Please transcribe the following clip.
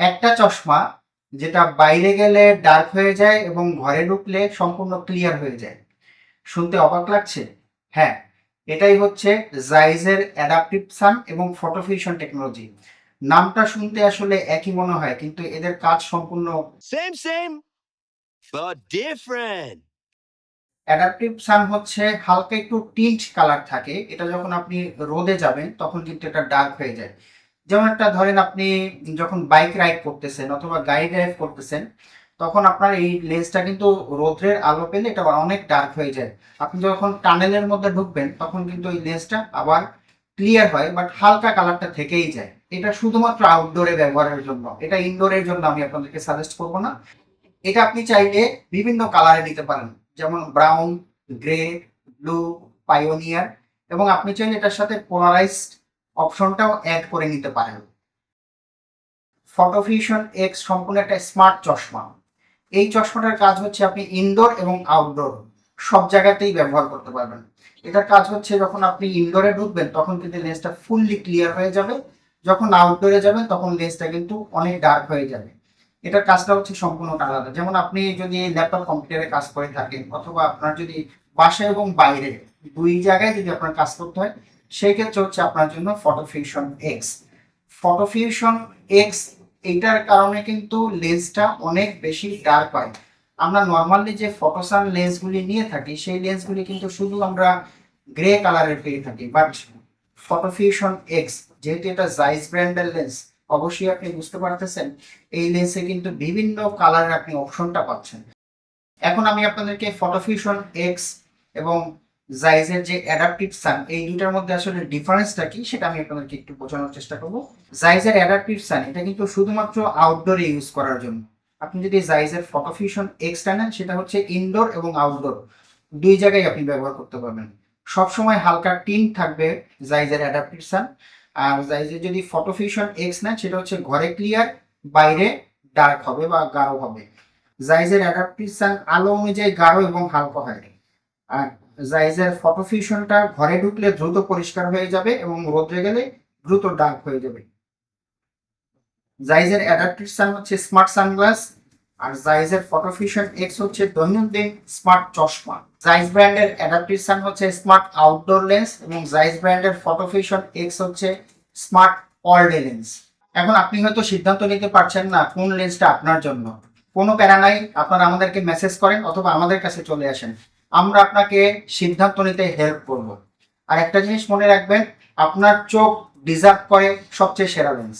একটা চশমা যেটা বাইরে গেলে ডার্ক হয়ে যায় এবং ঘরে ঢুকলে সম্পূর্ণ ক্লিয়ার হয়ে যায়। শুনতে অবাক লাগছে? হ্যাঁ এটাই হচ্ছে জাইজের অ্যাডাপটিভ সান এবং ফটোফিউশন টেকনোলজি নামটা শুনতে আসলে একই মনে হয় কিন্তু এদের কাজ সম্পূর্ণ same same but different. Adaptive sun হচ্ছে হালকা একটু টিন্ট কালার থাকে। এটা যখন আপনি রোদে যাবেন তখন কিন্তু এটা ডার্ক হয়ে যায়। যেমন একটা ধরেন আপনি যখন বাইক রাইড করতেছেন অথবা গাড়ি ড্রাইভ করতেছেন, তখন আপনার এই লেন্সটা কিন্তু রোদ্রের আলো পেলে এটা অনেক ডার্ক হয়ে যায়। আপনি যখন টানেলের মধ্যে ঢুকবেন, তখন কিন্তু এই লেন্সটা আবার ক্লিয়ার হয় বাট হালকা কালারটা থেকেই যায়। এটা শুধুমাত্র আউটডোরে ব্যবহারের জন্য। এটা ইনডোরের জন্য আমি আপনাদেরকে সাজেস্ট করব না। এটা আপনি চাইলে বিভিন্ন কালারে নিতে পারেন। যেমন ব্রাউন গ্রে ব্লু পাইওনিয়ার এবং আপনি চাইলে এটার সাথে পোলারাইজড অপশনটাও অ্যাড করে নিতে পারেন। ফটোফিউশন এক্স সম্পূর্ণ একটা স্মার্ট চশমা। এই চশমাটার কাজ হচ্ছে আপনি ইনডোর এবং আউটডোর সব জায়গাতেই ব্যবহার করতে পারবেন। এটার কাজ হচ্ছে যখন আপনি ইনডোরে ঢুকবেন, তখন কিন্তু লেন্সটা ফুললি ক্লিয়ার হয়ে যাবে। যখন আউটডোরে যাবেন, তখন লেন্সটা কিন্তু অনেক ডার্ক হয়ে যাবে। এটার কাজটা হচ্ছে সম্পূর্ণটা আলাদা। যেমন আপনি যদি ল্যাপটপ কম্পিউটারে কাজ করে থাকেন, অথবা আপনার যদি বাসায় এবং বাইরে দুই জায়গায় যদি আপনার কাজ করতে হয় সেই ক্ষেত্রে হচ্ছে আপনার জন্য ফটোফিউশন এক্স ফটোফিউশন এক্স এইটার কারণে কিন্তু লেন্সটা অনেক বেশি ডার্ক হয়। আমরা নর্মালি যে ফটোসান লেন্সগুলি নিয়ে থাকি, সেই লেন্সগুলি কিন্তু শুধু আমরা গ্রে কালারের পেয়ে থাকি। বাট ফটোফিউশন এক্স যেহেতু এটা জাইস ব্র্যান্ডের লেন্স অবশ্যই আপনি বুঝতে পারতেছেন, এই লেন্সে কিন্তু বিভিন্ন কালারের আপনি অপশনটা পাচ্ছেন। এখন আমি আপনাদেরকে ফটোফিউশন এক্স এবং জাইজের যে অ্যাডাপটিভ সান এই দুটার মধ্যে আসলে ডিফারেন্সটা কি সেটা আমি আপনাদেরকে একটু বোঝানোর চেষ্টা করব। জাইজের অ্যাডাপটিভ সান এটা কিন্তু শুধুমাত্র আউটডোরে ইউজ করার জন্য। আপনি যদি জাইজের ফটোফিউশন এক্সটা নেন, সেটা হচ্ছে ইনডোর এবং আউটডোর দুই জায়গায় আপনি ব্যবহার করতে পারবেন। সবসময় হালকা টিন থাকবে জাইজের অ্যাডাপটিভ সান আর জাইজের যদি ফটোফিউশন এক্স নেন, সেটা হচ্ছে ঘরে ক্লিয়ার বাইরে ডার্ক হবে বা গাঢ় হবে। জাইজের অ্যাডাপটিভ সান আলো অনুযায়ী গাঢ় এবং হালকা হয়। আর জাইজের ফটোফিউশনটা ঘরে ঢুকলে দ্রুত পরিষ্কার হয়ে যাবে এবং রোদ্রে গেলে দ্রুত ডার্ক হয়ে যাবে। জাইজের অ্যাডাপ্টিভ সান হচ্ছে স্মার্ট সানগ্লাস আর জাইজের ফটোফিউশন এক্স হচ্ছে দৈনন্দিন স্মার্ট চশমা। জাইজ ব্র্যান্ডের অ্যাডাপ্টিভ সান হচ্ছে স্মার্ট আউটডোর লেন্স এবং জাইজ ব্র্যান্ডের ফটোফিউশন এক্স হচ্ছে স্মার্ট অল ডে লেন্স এখন আপনি হয়তো সিদ্ধান্ত নিতে পারছেন না কোন লেন্সটা আপনার জন্য। কোনো প্যারা নাই আপনারা আমাদেরকে মেসেজ করেন অথবা আমাদের কাছে চলে আসেন। আমরা আপনাকে সিদ্ধান্ত নিতে হেল্প করব। আর একটা জিনিস মনে রাখবেন, আপনার চোখ ডিজার্ভ করে সবচেয়ে সেরা লেন্স